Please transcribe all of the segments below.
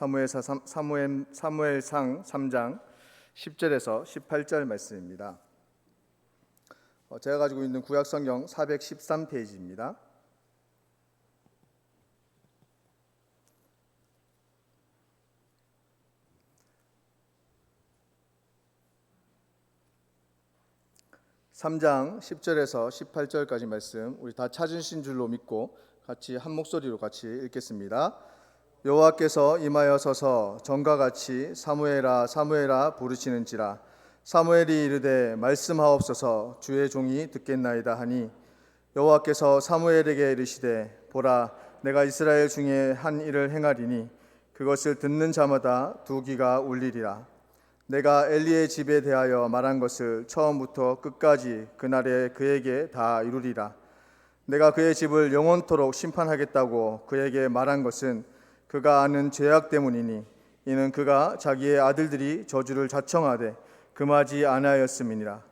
사무엘사 삼- 사무엘 사무엘상 3장 10절에서 18절 말씀입니다. 어, 제가 가지고 있는 구약 성경 413페이지입니다. 삼장 10절에서 18절까지 말씀 우리 다 찾으신 줄로 믿고 같이 한 목소리로 같이 읽겠습니다. 여호와께서 임하여 서서 전과 같이 사무엘아 사무엘아 부르시는지라. 사무엘이 이르되 말씀하옵소서 주의 종이 듣겠나이다 하니. 여호와께서 사무엘에게 이르시되 보라 내가 이스라엘 중에 한 일을 행하리니 그것을 듣는 자마다 두 귀가 울리리라. 내가 엘리의 집에 대하여 말한 것을 처음부터 끝까지 그날에 그에게 다 이루리라. 내가 그의 집을 영원토록 심판하겠다고 그에게 말한 것은 그가 아는 죄악 때문이니 이는 그가 자기의 아들들이 저주를 자청하되 금하지 아니하였음이니라.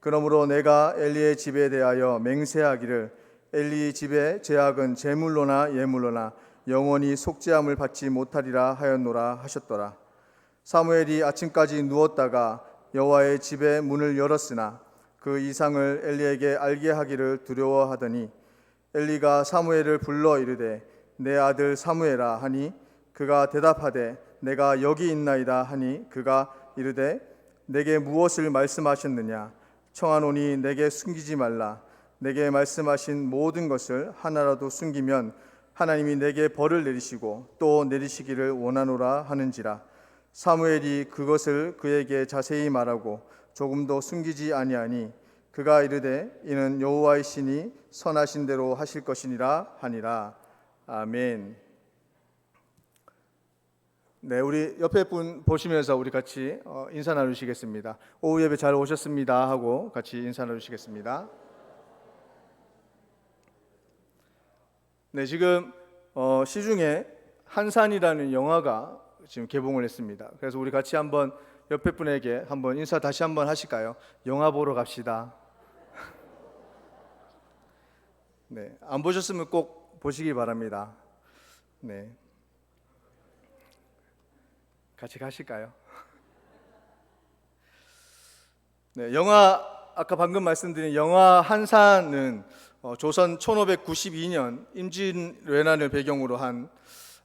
그러므로 내가 엘리의 집에 대하여 맹세하기를 엘리 집의 죄악은 제물로나 예물로나 영원히 속죄함을 받지 못하리라 하였노라 하셨더라. 사무엘이 아침까지 누웠다가 여호와의 집의 문을 열었으나 그 이상을 엘리에게 알게 하기를 두려워하더니 엘리가 사무엘을 불러 이르되 내 아들 사무엘아 하니 그가 대답하되 내가 여기 있나이다 하니 그가 이르되 내게 무엇을 말씀하셨느냐? 청하노니 내게 숨기지 말라. 내게 말씀하신 모든 것을 하나라도 숨기면 하나님이 내게 벌을 내리시고 또 내리시기를 원하노라 하는지라. 사무엘이 그것을 그에게 자세히 말하고 조금도 숨기지 아니하니 그가 이르되 이는 여호와의 신이 선하신 대로 하실 것이니라 하니라 아멘. 네, 우리 옆에 분 보시면서 우리 같이 어, 인사 나누시겠습니다. 오후 예배 잘 오셨습니다 하고 같이 인사 나누시겠습니다. 네, 지금 어, 시중에 한산이라는 영화가 지금 개봉을 했습니다. 그래서 우리 같이 한번 옆에 분에게 한번 인사 다시 한번 하실까요? 영화 보러 갑시다. 네, 안 보셨으면 꼭 보시기 바랍니다. 네, 같이 가실까요? 네, 영화 아까 방금 말씀드린 영화 한산은 어, 조선 1592년 임진왜란을 배경으로 한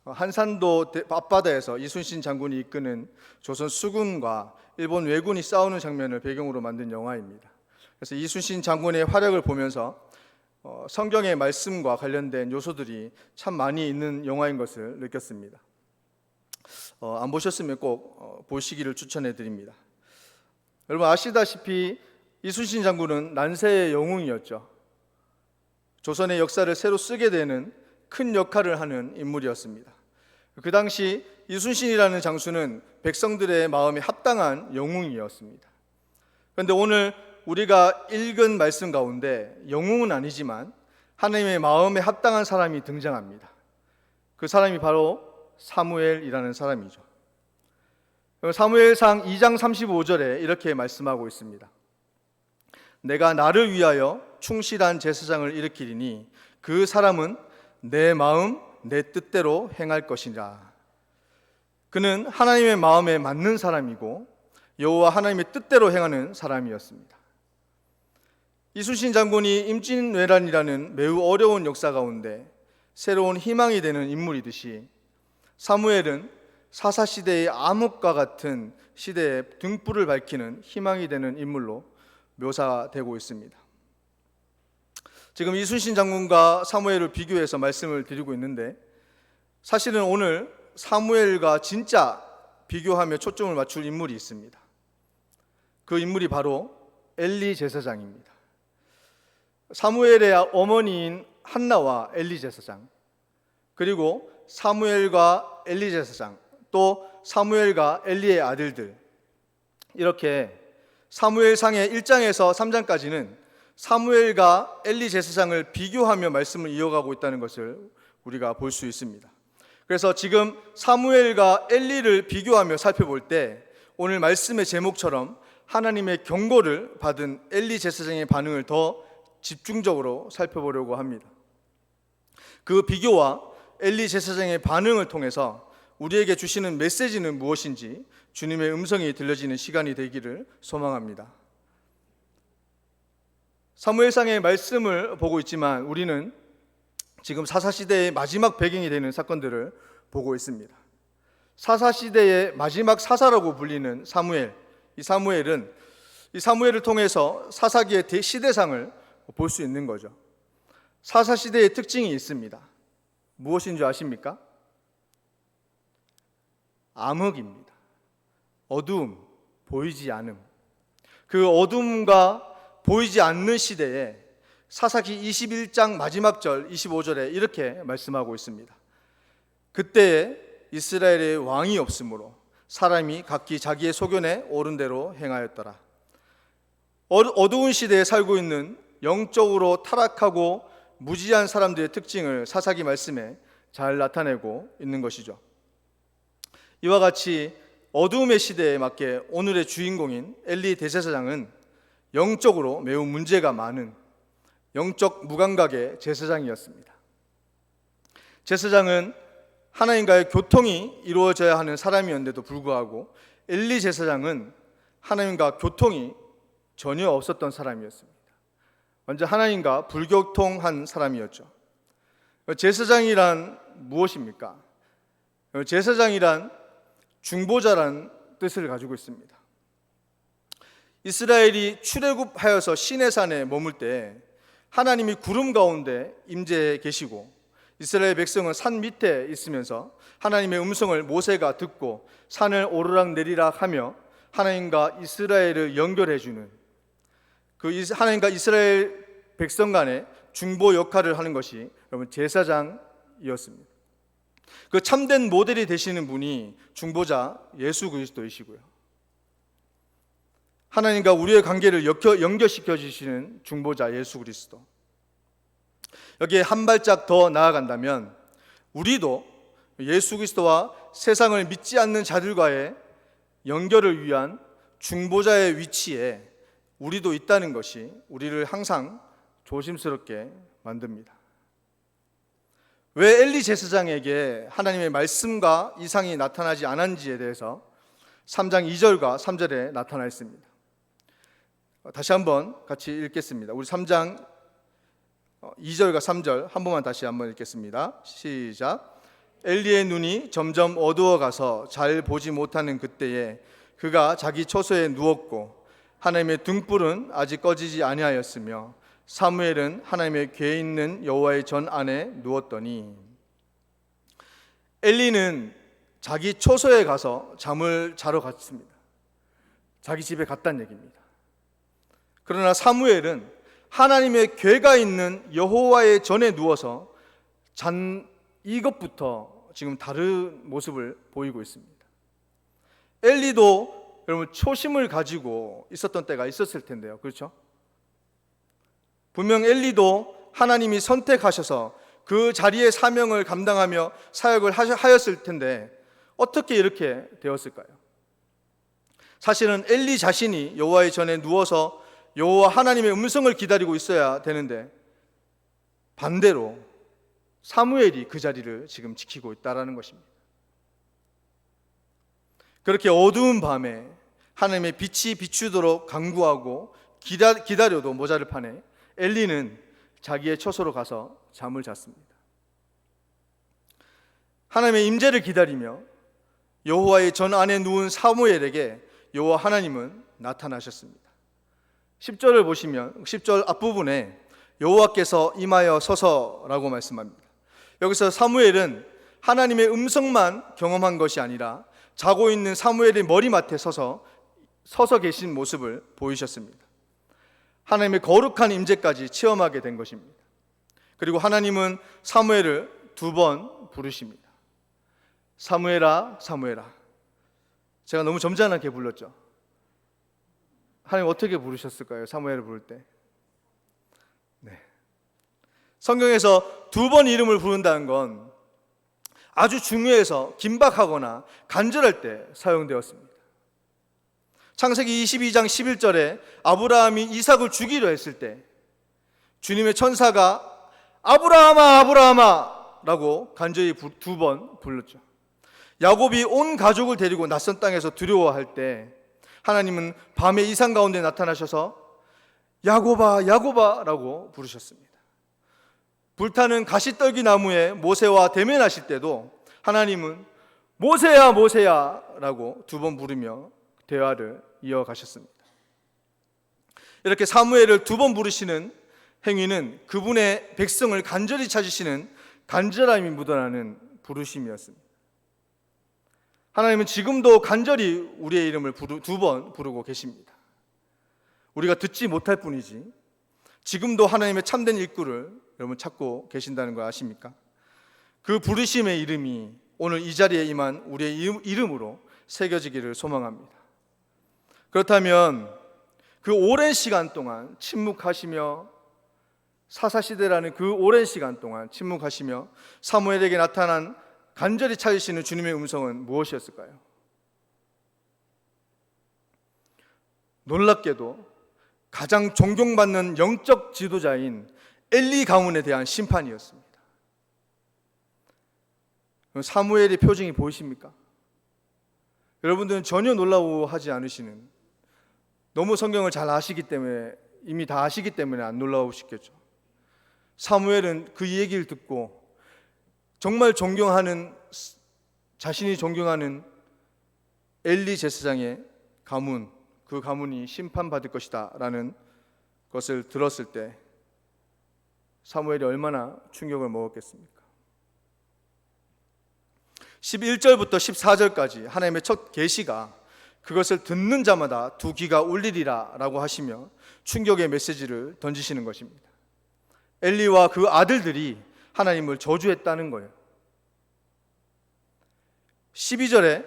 어, 한산도 대- 앞바다에서 이순신 장군이 이끄는 조선 수군과 일본 왜군이 싸우는 장면을 배경으로 만든 영화입니다. 그래서 이순신 장군의 활약을 보면서 어, 성경의 말씀과 관련된 요소들이 참 많이 있는 영화인 것을 느꼈습니다. 어, 안 보셨으면 꼭 어, 보시기를 추천해 드립니다. 여러분 아시다시피 이순신 장군은 난세의 영웅이었죠. 조선의 역사를 새로 쓰게 되는 큰 역할을 하는 인물이었습니다. 그 당시 이순신이라는 장수는 백성들의 마음에 합당한 영웅이었습니다. 그런데 오늘 우리가 읽은 말씀 가운데 영웅은 아니지만 하나님의 마음에 합당한 사람이 등장합니다. 그 사람이 바로 사무엘이라는 사람이죠. 사무엘상 2장 35절에 이렇게 말씀하고 있습니다. 내가 나를 위하여 충실한 제사장을 일으키리니 그 사람은 내 마음 내 뜻대로 행할 것이라. 그는 하나님의 마음에 맞는 사람이고 여호와 하나님의 뜻대로 행하는 사람이었습니다. 이순신 장군이 임진왜란이라는 매우 어려운 역사 가운데 새로운 희망이 되는 인물이듯이 사무엘은 사사 시대의 암흑과 같은 시대에 등불을 밝히는 희망이 되는 인물로 묘사되고 있습니다. 지금 이순신 장군과 사무엘을 비교해서 말씀을 드리고 있는데 사실은 오늘 사무엘과 진짜 비교하며 초점을 맞출 인물이 있습니다. 그 인물이 바로 엘리 제사장입니다. 사무엘의 어머니인 한나와 엘리 제사장 그리고 사무엘과 엘리 제사장 또 사무엘과 엘리의 아들들 이렇게 사무엘상의 1장에서 3장까지는 사무엘과 엘리 제사장을 비교하며 말씀을 이어가고 있다는 것을 우리가 볼 수 있습니다. 그래서 지금 사무엘과 엘리를 비교하며 살펴볼 때 오늘 말씀의 제목처럼 하나님의 경고를 받은 엘리 제사장의 반응을 더 집중적으로 살펴보려고 합니다. 그 비교와 엘리 제사장의 반응을 통해서 우리에게 주시는 메시지는 무엇인지 주님의 음성이 들려지는 시간이 되기를 소망합니다. 사무엘상의 말씀을 보고 있지만 우리는 지금 사사 시대의 마지막 배경이 되는 사건들을 보고 있습니다. 사사 시대의 마지막 사사라고 불리는 사무엘. 이 사무엘은 이 사무엘을 통해서 사사기의 대- 시대상을 볼 수 있는 거죠. 사사 시대의 특징이 있습니다. 무엇인 줄 아십니까? 암흑입니다. 어두움, 보이지 않음. 그 어둠과 보이지 않는 시대에 사사기 21장 마지막 절 25절에 이렇게 말씀하고 있습니다. 그때에 이스라엘의 왕이 없으므로 사람이 각기 자기의 소견에 옳은 대로 행하였더라. 어- 어두운 시대에 살고 있는 영적으로 타락하고 무지한 사람들의 특징을 사사기 말씀에 잘 나타내고 있는 것이죠. 이와 같이 어두움의 시대에 맞게 오늘의 주인공인 엘리 대제사장은 영적으로 매우 문제가 많은 영적 무감각의 제사장이었습니다. 제사장은 하나님과의 교통이 이루어져야 하는 사람이었는데도 불구하고 엘리 제사장은 하나님과 교통이 전혀 없었던 사람이었습니다. 완전 하나님과 불교통한 사람이었죠. 제사장이란 무엇입니까? 제사장이란 중보자란 뜻을 가지고 있습니다. 이스라엘이 출애굽하여서 시내산에 머물 때 하나님이 구름 가운데 임재해 계시고 이스라엘 백성은 산 밑에 있으면서 하나님의 음성을 모세가 듣고 산을 오르락 내리락 하며 하나님과 이스라엘을 연결해 주는 그 하나님과 이스라엘 백성 간의 중보 역할을 하는 것이 여러분 제사장이었습니다. 그 참된 모델이 되시는 분이 중보자 예수 그리스도이시고요. 하나님과 우리의 관계를 연결시켜 주시는 중보자 예수 그리스도. 여기에 한 발짝 더 나아간다면 우리도 예수 그리스도와 세상을 믿지 않는 자들과의 연결을 위한 중보자의 위치에 우리도 있다는 것이 우리를 항상 조심스럽게 만듭니다. 왜 엘리 제사장에게 하나님의 말씀과 이상이 나타나지 않았는지에 대해서 3장 2절과 3절에 나타나 있습니다. 다시 한번 같이 읽겠습니다. 우리 3장 2절과 3절 한 번만 다시 한번 읽겠습니다. 시작. 엘리의 눈이 점점 어두워 가서 잘 보지 못하는 그때에 그가 자기 처소에 누웠고 하나님의 등불은 아직 꺼지지 아니하였으며 사무엘은 하나님의 궤에 있는 여호와의 전 안에 누웠더니 엘리는 자기 처소에 가서 잠을 자러 갔습니다. 자기 집에 갔다는 얘기입니다. 그러나 사무엘은 하나님의 궤가 있는 여호와의 전에 누워서 잔 이것부터 지금 다른 모습을 보이고 있습니다. 엘리도 여러분 초심을 가지고 있었던 때가 있었을 텐데요. 그렇죠? 분명 엘리도 하나님이 선택하셔서 그 자리의 사명을 감당하며 사역을 하였을 텐데 어떻게 이렇게 되었을까요? 사실은 엘리 자신이 여호와의 전에 누워서 여호와 하나님의 음성을 기다리고 있어야 되는데 반대로 사무엘이 그 자리를 지금 지키고 있다라는 것입니다. 그렇게 어두운 밤에 하나님의 빛이 비추도록 강구하고 기다, 기다려도 모자를 파네 엘리는 자기의 처소로 가서 잠을 잤습니다. 하나님의 임재를 기다리며 여호와의 전 안에 누운 사무엘에게 여호와 하나님은 나타나셨습니다. 10절을 보시면 10절 앞부분에 여호와께서 임하여 서서라고 말씀합니다. 여기서 사무엘은 하나님의 음성만 경험한 것이 아니라 자고 있는 사무엘의 머리맡에 서서 서서 계신 모습을 보이셨습니다. 하나님의 거룩한 임재까지 체험하게 된 것입니다. 그리고 하나님은 사무엘을 두 번 부르십니다. 사무엘아, 사무엘아. 제가 너무 점잖게 불렀죠. 하나님 어떻게 부르셨을까요? 사무엘을 부를 때. 네. 성경에서 두 번 이름을 부른다는 건 아주 중요해서 긴박하거나 간절할 때 사용되었습니다. 창세기 22장 11절에 아브라함이 이삭을 주기로 했을 때 주님의 천사가 아브라함아 아브라함아 라고 간절히 두 번 불렀죠. 야곱이 온 가족을 데리고 낯선 땅에서 두려워할 때 하나님은 밤의 이상 가운데 나타나셔서 야곱아 야곱아라고 부르셨습니다. 불타는 가시떨기 나무에 모세와 대면하실 때도 하나님은 모세야 모세야라고 두 번 부르며 대화를 이어가셨습니다. 이렇게 사무엘을 두 번 부르시는 행위는 그분의 백성을 간절히 찾으시는 간절함이 묻어나는 부르심이었습니다. 하나님은 지금도 간절히 우리의 이름을 두 번 부르고 계십니다. 우리가 듣지 못할 뿐이지 지금도 하나님의 참된 일꾼을 여러분 찾고 계신다는 거 아십니까? 그 부르심의 이름이 오늘 이 자리에 임한 우리의 이름- 이름으로 새겨지기를 소망합니다. 그렇다면 그 오랜 시간 동안 침묵하시며 사사시대라는 그 오랜 시간 동안 침묵하시며 사무엘에게 나타난 간절히 찾으시는 주님의 음성은 무엇이었을까요? 놀랍게도 가장 존경받는 영적 지도자인 엘리 가문에 대한 심판이었습니다. 사무엘의 표정이 보이십니까? 여러분들은 전혀 놀라워하지 않으시는 너무 성경을 잘 아시기 때문에 이미 다 아시기 때문에 안 놀라우시겠죠. 사무엘은 그 얘기를 듣고 정말 존경하는 자신이 존경하는 엘리 제사장의 가문 그 가문이 심판받을 것이다라는 것을 들었을 때 사무엘이 얼마나 충격을 먹었겠습니까? 11절부터 14절까지 하나님의 첫 계시가 그것을 듣는 자마다 두 귀가 울리리라 라고 하시며 충격의 메시지를 던지시는 것입니다. 엘리와 그 아들들이 하나님을 저주했다는 거예요. 12절에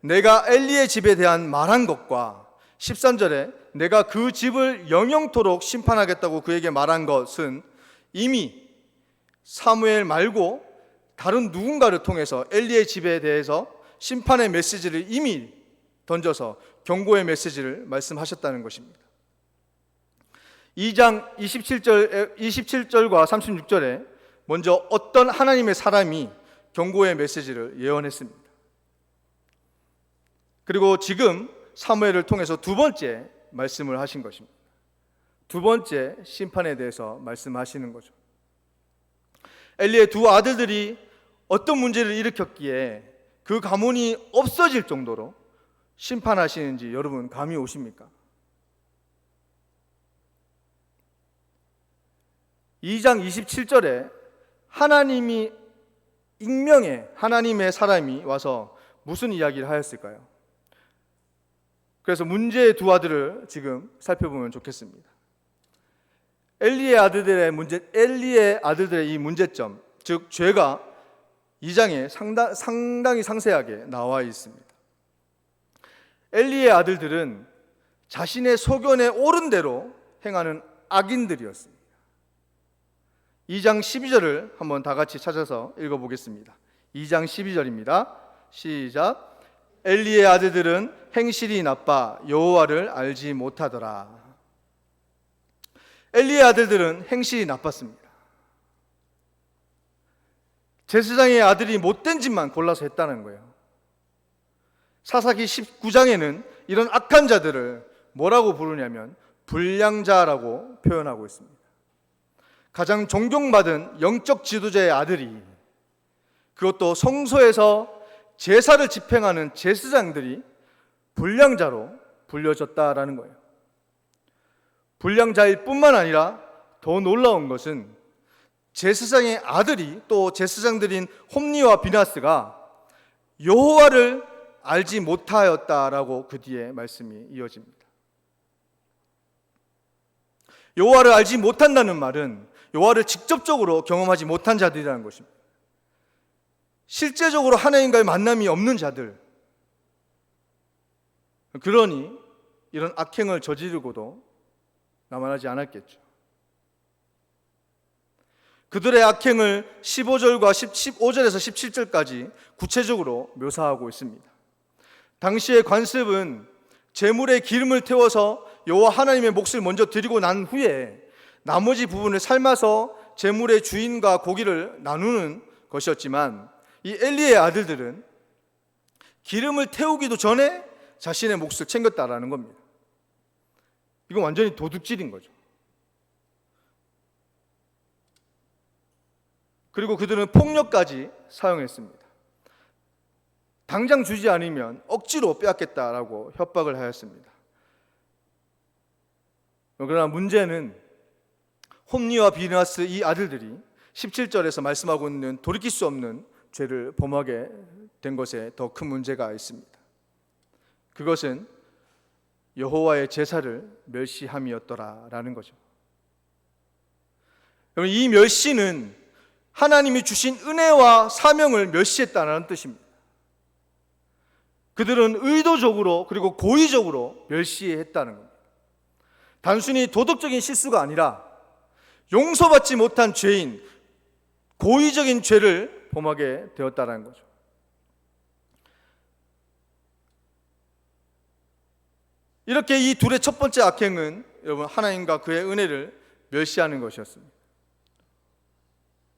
내가 엘리의 집에 대한 말한 것과 13절에 내가 그 집을 영영토록 심판하겠다고 그에게 말한 것은 이미 사무엘 말고 다른 누군가를 통해서 엘리의 집에 대해서 심판의 메시지를 이미 던져서 경고의 메시지를 말씀하셨다는 것입니다. 2장 27절 27절과 36절에 먼저 어떤 하나님의 사람이 경고의 메시지를 예언했습니다. 그리고 지금 사무엘을 통해서 두 번째 말씀을 하신 것입니다. 두 번째 심판에 대해서 말씀하시는 거죠. 엘리의 두 아들들이 어떤 문제를 일으켰기에 그 가문이 없어질 정도로 심판하시는지 여러분 감이 오십니까? 2장 27절에 하나님이 익명의 하나님의 사람이 와서 무슨 이야기를 하였을까요? 그래서 문제의 두 아들을 지금 살펴보면 좋겠습니다. 엘리의 아들들의 문제, 엘리의 아들들의 이 문제점, 즉 죄가 2장에 상당, 상당히 상세하게 나와 있습니다. 엘리의 아들들은 자신의 소견에 옳은 대로 행하는 악인들이었습니다. 2장 12절을 한번 다 같이 찾아서 읽어보겠습니다. 2장 12절입니다. 시작. 엘리의 아들들은 행실이 나빠 여호와를 알지 못하더라. 엘리의 아들들은 행실이 나빴습니다. 제사장의 아들이 못된 짓만 골라서 했다는 거예요. 사사기 19장에는 이런 악한 자들을 뭐라고 부르냐면 불량자라고 표현하고 있습니다. 가장 존경받은 영적 지도자의 아들이 그것도 성소에서 제사를 집행하는 제사장들이 불량자로 불려졌다라는 거예요. 불량자일 뿐만 아니라 더 놀라운 것은 제사장의 아들이 또 제사장들인 홈니와 비나스가 여호와를 알지 못하였다라고 그 뒤에 말씀이 이어집니다. 여호와를 알지 못한다는 말은 여호와를 직접적으로 경험하지 못한 자들이라는 것입니다. 실제적으로 하나님과의 만남이 없는 자들. 그러니 이런 악행을 저지르고도 남아나지 않았겠죠. 그들의 악행을 15절과 15절에서 17절까지 구체적으로 묘사하고 있습니다. 당시의 관습은 재물에 기름을 태워서 여호와 하나님의 몫을 먼저 드리고 난 후에 나머지 부분을 삶아서 재물의 주인과 고기를 나누는 것이었지만 이 엘리의 아들들은 기름을 태우기도 전에 자신의 몫을 챙겼다라는 겁니다. 이건 완전히 도둑질인 거죠. 그리고 그들은 폭력까지 사용했습니다. 당장 주지 않으면 억지로 빼앗겠다라고 협박을 하였습니다. 그러나 문제는 홈니와 비나스 이 아들들이 17절에서 말씀하고 있는 돌이킬 수 없는 죄를 범하게 된 것에 더 큰 문제가 있습니다. 그것은 여호와의 제사를 멸시함이었더라라는 거죠. 여러분 이 멸시는 하나님이 주신 은혜와 사명을 멸시했다는 뜻입니다. 그들은 의도적으로 그리고 고의적으로 멸시했다는 겁니다. 단순히 도덕적인 실수가 아니라 용서받지 못한 죄인, 고의적인 죄를 범하게 되었다는 거죠. 이렇게 이 둘의 첫 번째 악행은 여러분 하나님과 그의 은혜를 멸시하는 것이었습니다.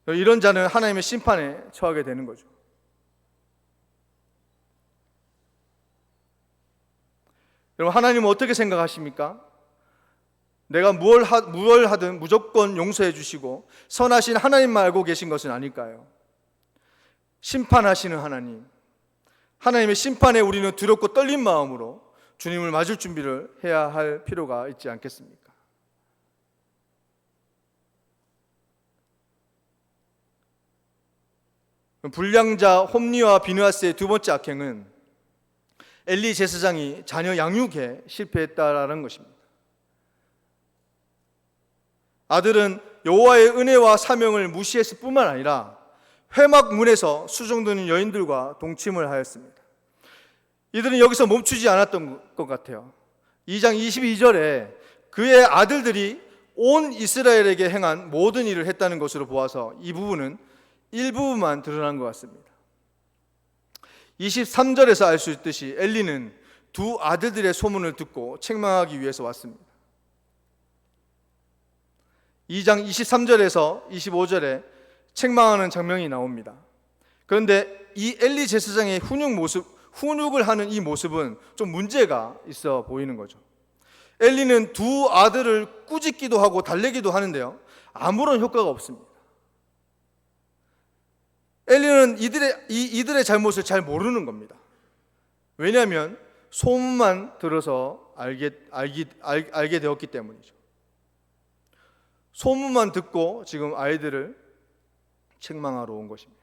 이런 자는 하나님의 심판에 처하게 되는 거죠. 여러분 하나님은 어떻게 생각하십니까? 내가 무얼, 하, 무얼 하든 무조건 용서해 주시고 선하신 하나님만 알고 계신 것은 아닐까요? 심판하시는 하나님. 하나님의 심판에 우리는 두렵고 떨린 마음으로 주님을 맞을 준비를 해야 할 필요가 있지 않겠습니까? 불량자 홈리와 비누아스의 두 번째 악행은 엘리 제사장이 자녀 양육에 실패했다라는 것입니다. 아들은 여호와의 은혜와 사명을 무시했을 뿐만 아니라 회막 문에서 수종드는 여인들과 동침을 하였습니다. 이들은 여기서 멈추지 않았던 것 같아요. 2장 22절에 그의 아들들이 온 이스라엘에게 행한 모든 일을 했다는 것으로 보아서 이 부분은 일부분만 드러난 것 같습니다. 23절에서 알 수 있듯이 엘리는 두 아들들의 소문을 듣고 책망하기 위해서 왔습니다. 2장 23절에서 25절에 책망하는 장면이 나옵니다. 그런데 이 엘리 제사장의 훈육 모습, 훈육을 하는 이 모습은 좀 문제가 있어 보이는 거죠. 엘리는 두 아들을 꾸짖기도 하고 달래기도 하는데요. 아무런 효과가 없습니다. 엘리는 이들의 이, 이들의 잘못을 잘 모르는 겁니다. 왜냐하면 소문만 들어서 알게 알기, 알, 알게 되었기 때문이죠. 소문만 듣고 지금 아이들을 책망하러 온 것입니다.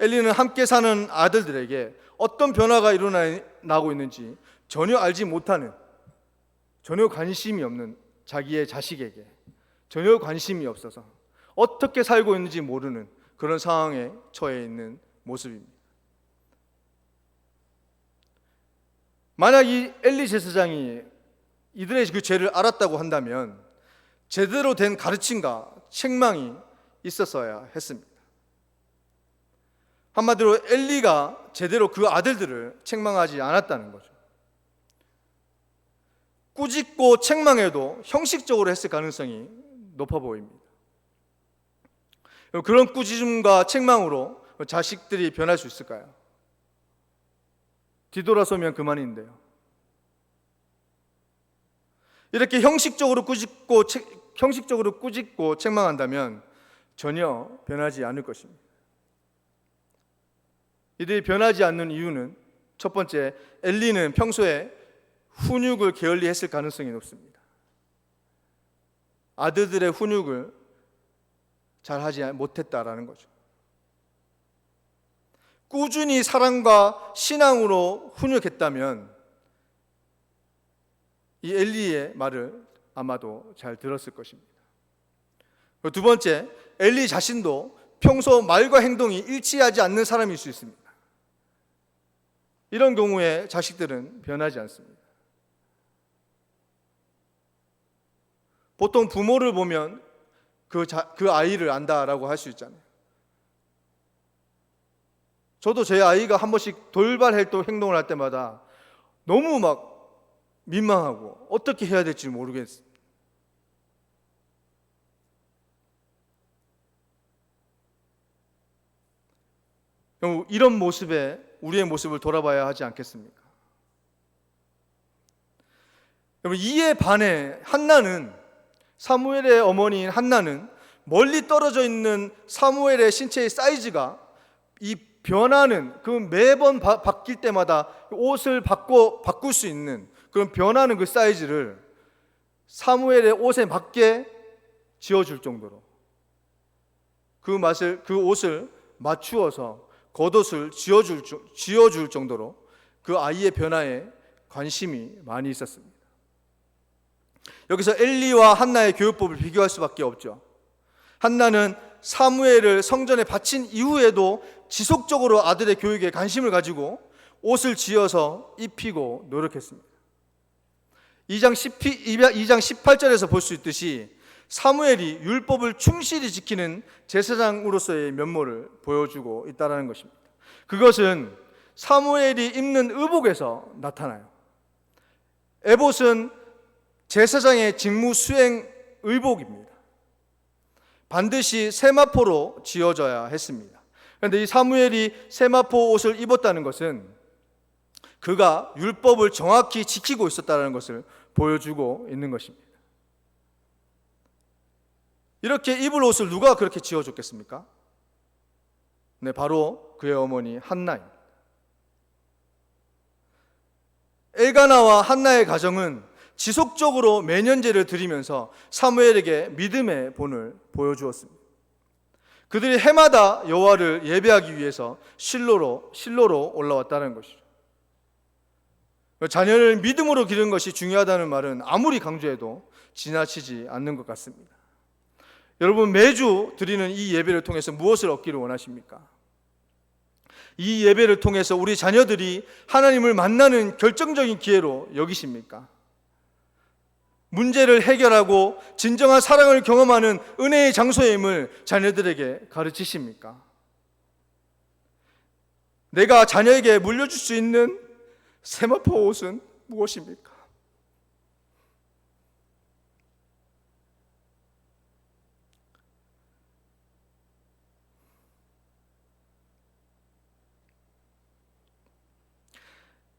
엘리는 함께 사는 아들들에게 어떤 변화가 일어나고 있는지 전혀 알지 못하는 전혀 관심이 없는 자기의 자식에게 전혀 관심이 없어서 어떻게 살고 있는지 모르는 그런 상황에 처해 있는 모습입니다. 만약 이 엘리 제사장이 이들의 그 죄를 알았다고 한다면 제대로 된 가르침과 책망이 있었어야 했습니다. 한마디로 엘리가 제대로 그 아들들을 책망하지 않았다는 거죠. 꾸짖고 책망해도 형식적으로 했을 가능성이 높아 보입니다. 그런 꾸짖음과 책망으로 자식들이 변할 수 있을까요? 뒤돌아서면 그만인데요. 이렇게 형식적으로 꾸짖고 형식적으로 꾸짖고 책망한다면 전혀 변하지 않을 것입니다. 이들이 변하지 않는 이유는 첫 번째 엘리는 평소에 훈육을 게을리했을 가능성이 높습니다. 아들들의 훈육을 잘 하지 못했다라는 거죠. 꾸준히 사랑과 신앙으로 훈육했다면 이 엘리의 말을 아마도 잘 들었을 것입니다. 두 번째, 엘리 자신도 평소 말과 행동이 일치하지 않는 사람일 수 있습니다. 이런 경우에 자식들은 변하지 않습니다. 보통 부모를 보면 그, 자, 그 아이를 안다라고 할 수 있잖아요. 저도 제 아이가 한 번씩 돌발 행동을 할 때마다 너무 막 민망하고 어떻게 해야 될지 모르겠어요. 이런 모습에 우리의 모습을 돌아봐야 하지 않겠습니까? 여러분 이에 반해 한나는 사무엘의 어머니인 한나는 멀리 떨어져 있는 사무엘의 신체의 사이즈가 이 변하는 그 매번 바, 바뀔 때마다 옷을 바꿔 바꿀 수 있는 그런 변하는 그 사이즈를 사무엘의 옷에 맞게 지어줄 정도로 그 맛을 그 옷을 맞추어서 겉옷을 지어줄 지어줄 정도로 그 아이의 변화에 관심이 많이 있었습니다. 여기서 엘리와 한나의 교육법을 비교할 수밖에 없죠. 한나는 사무엘을 성전에 바친 이후에도 지속적으로 아들의 교육에 관심을 가지고 옷을 지어서 입히고 노력했습니다. 2장 2장 18절에서 볼 수 있듯이 사무엘이 율법을 충실히 지키는 제사장으로서의 면모를 보여주고 있다는 것입니다. 그것은 사무엘이 입는 의복에서 나타나요. 에봇은 제사장의 직무 수행 의복입니다. 반드시 세마포로 지어져야 했습니다. 그런데 이 사무엘이 세마포 옷을 입었다는 것은 그가 율법을 정확히 지키고 있었다는 것을 보여주고 있는 것입니다. 이렇게 입을 옷을 누가 그렇게 지어줬겠습니까? 네, 바로 그의 어머니 한나입니다. 엘가나와 한나의 가정은 지속적으로 매년제를 드리면서 사무엘에게 믿음의 본을 보여주었습니다. 그들이 해마다 여호와를 예배하기 위해서 실로로 실로로 올라왔다는 것이죠. 자녀를 믿음으로 기르는 것이 중요하다는 말은 아무리 강조해도 지나치지 않는 것 같습니다. 여러분 매주 드리는 이 예배를 통해서 무엇을 얻기를 원하십니까? 이 예배를 통해서 우리 자녀들이 하나님을 만나는 결정적인 기회로 여기십니까? 문제를 해결하고 진정한 사랑을 경험하는 은혜의 장소임을 자녀들에게 가르치십니까? 내가 자녀에게 물려줄 수 있는 세마포 옷은 무엇입니까?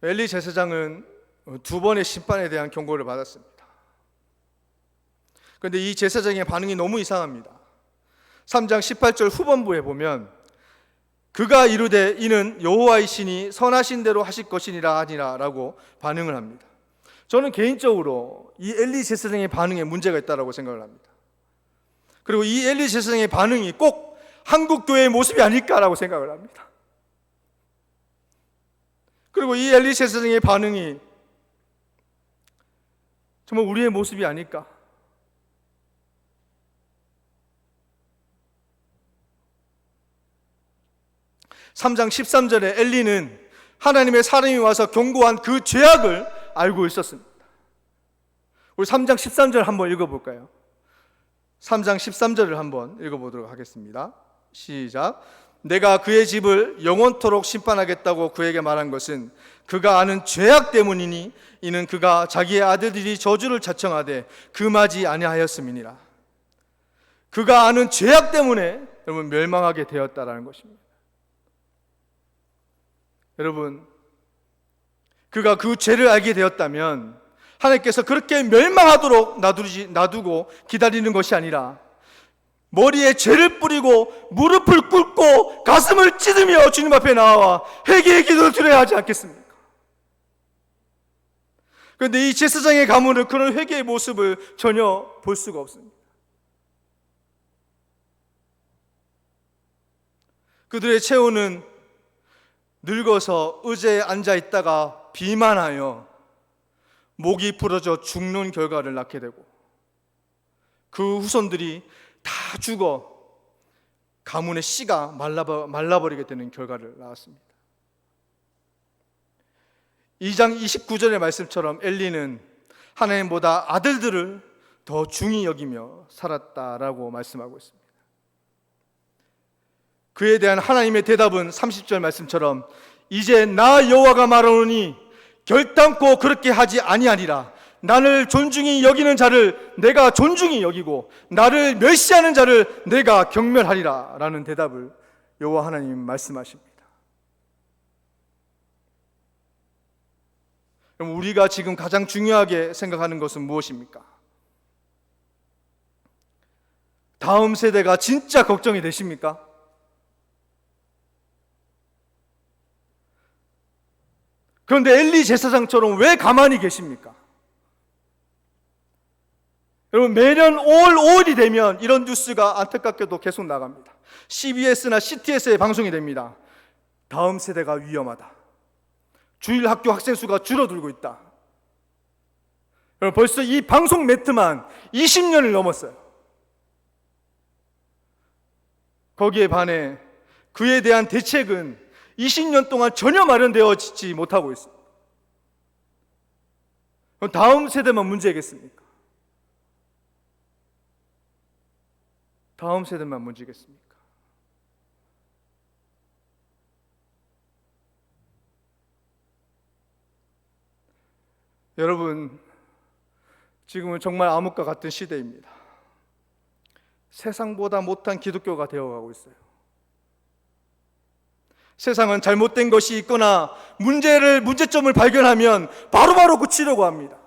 엘리 제사장은 두 번의 심판에 대한 경고를 받았습니다. 그런데 이 제사장의 반응이 너무 이상합니다. 3장 18절 후반부에 보면 그가 이르되 이는 여호와의 신이 선하신 대로 하실 것이니라 하니라라고 반응을 합니다. 저는 개인적으로 이 엘리 제사장의 반응에 문제가 있다라고 생각을 합니다. 그리고 이 엘리 제사장의 반응이 꼭 한국 교회의 모습이 아닐까라고 생각을 합니다. 그리고 이 엘리 제사장의 반응이 정말 우리의 모습이 아닐까? 3장 13절에 엘리는 하나님의 사람이 와서 경고한 그 죄악을 알고 있었습니다. 우리 3장 13절 한번 읽어볼까요? 3장 13절을 한번 읽어보도록 하겠습니다. 시작. 내가 그의 집을 영원토록 심판하겠다고 그에게 말한 것은 그가 아는 죄악 때문이니 이는 그가 자기의 아들들이 저주를 자청하되 금하지 아니하였음이니라. 그가 아는 죄악 때문에 여러분 멸망하게 되었다라는 것입니다. 여러분, 그가 그 죄를 알게 되었다면 하나님께서 그렇게 멸망하도록 놔두지, 놔두고 기다리는 것이 아니라 머리에 죄를 뿌리고 무릎을 꿇고 가슴을 찢으며 주님 앞에 나와 회개의 기도를 드려야 하지 않겠습니까? 그런데 이 제사장의 가문은 그런 회개의 모습을 전혀 볼 수가 없습니다. 그들의 체온은 늙어서 의자에 앉아 있다가 비만하여 목이 부러져 죽는 결과를 낳게 되고 그 후손들이 다 죽어 가문의 씨가 말라버, 말라버 리게 되는 결과를 낳았습니다. 2장 29절의 말씀처럼 엘리는 하나님보다 아들들을 더 중히 여기며 살았다라고 말씀하고 있습니다. 그에 대한 하나님의 대답은 30절 말씀처럼 이제 나 여호와가 말하노니 결단코 그렇게 하지 아니하리라. 나를 존중히 여기는 자를 내가 존중히 여기고 나를 멸시하는 자를 내가 경멸하리라라는 대답을 여호와 하나님 말씀하십니다. 그럼 우리가 지금 가장 중요하게 생각하는 것은 무엇입니까? 다음 세대가 진짜 걱정이 되십니까? 그런데 엘리 제사장처럼 왜 가만히 계십니까? 여러분 매년 5월 5일이 되면 이런 뉴스가 안타깝게도 계속 나갑니다. CBS나 CTS에 방송이 됩니다. 다음 세대가 위험하다. 주일 학교 학생 수가 줄어들고 있다. 여러분 벌써 이 방송 매트만 20년을 넘었어요. 거기에 반해 그에 대한 대책은 20년 동안 전혀 마련되어지지 못하고 있습니다. 그럼 다음 세대만 문제겠습니까? 다음 세대만 문제겠습니까? 여러분, 지금은 정말 암흑과 같은 시대입니다. 세상보다 못한 기독교가 되어가고 있어요. 세상은 잘못된 것이 있거나 문제를 문제점을 발견하면 바로 바로 고치려고 합니다.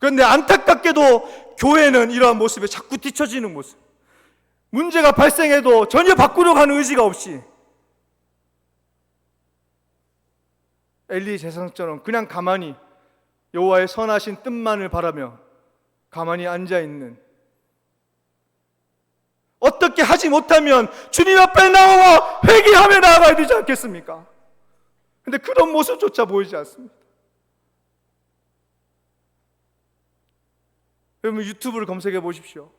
그런데 안타깝게도 교회는 이러한 모습에 자꾸 뒤처지는 모습. 문제가 발생해도 전혀 바꾸려고 하는 의지가 없이 엘리 제사장처럼 그냥 가만히 여호와의 선하신 뜻만을 바라며 가만히 앉아 있는 어떻게 하지 못하면 주님 앞에 나와 회개하며 나아가야 되지 않겠습니까? 근데 그런 모습조차 보이지 않습니다. 여러분 유튜브를 검색해 보십시오.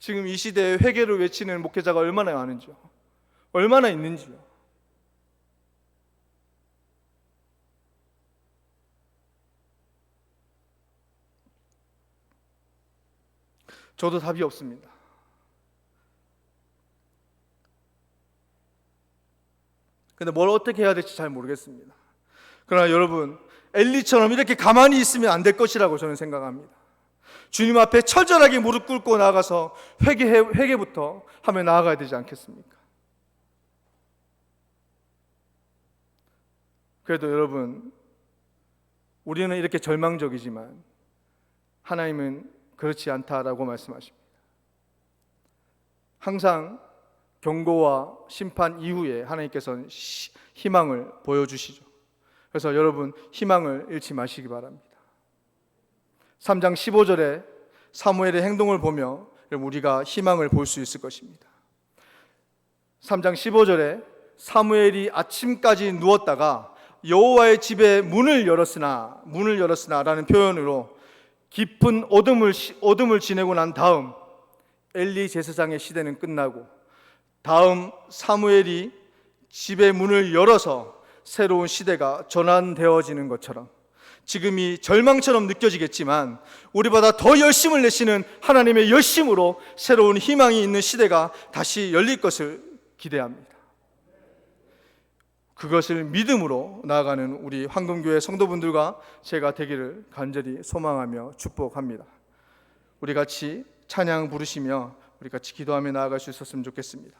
지금 이 시대에 회개를 외치는 목회자가 얼마나 많은지요. 얼마나 있는지요. 저도 답이 없습니다. 근데 뭘 어떻게 해야 될지 잘 모르겠습니다. 그러나 여러분, 엘리처럼 이렇게 가만히 있으면 안 될 것이라고 저는 생각합니다. 주님 앞에 철저하게 무릎 꿇고 나가서 회개 회개부터 하며 나아가야 되지 않겠습니까? 그래도 여러분, 우리는 이렇게 절망적이지만 하나님은 그렇지 않다라고 말씀하십니다. 항상 경고와 심판 이후에 하나님께서는 시- 희망을 보여주시죠. 그래서 여러분 희망을 잃지 마시기 바랍니다. 3장 15절에 사무엘의 행동을 보며 우리가 희망을 볼 수 있을 것입니다. 3장 15절에 사무엘이 아침까지 누웠다가 여호와의 집에 문을 열었으나 문을 열었으나라는 표현으로 깊은 어둠을 시- 어둠을 지내고 난 다음 엘리 제사장의 시대는 끝나고 다음 사무엘이 집의 문을 열어서 새로운 시대가 전환되어지는 것처럼 지금이 절망처럼 느껴지겠지만 우리보다 더 열심을 내시는 하나님의 열심으로 새로운 희망이 있는 시대가 다시 열릴 것을 기대합니다. 그것을 믿음으로 나아가는 우리 황금교회 성도분들과 제가 되기를 간절히 소망하며 축복합니다. 우리 같이 찬양 부르시며 우리 같이 기도하며 나아갈 수 있었으면 좋겠습니다.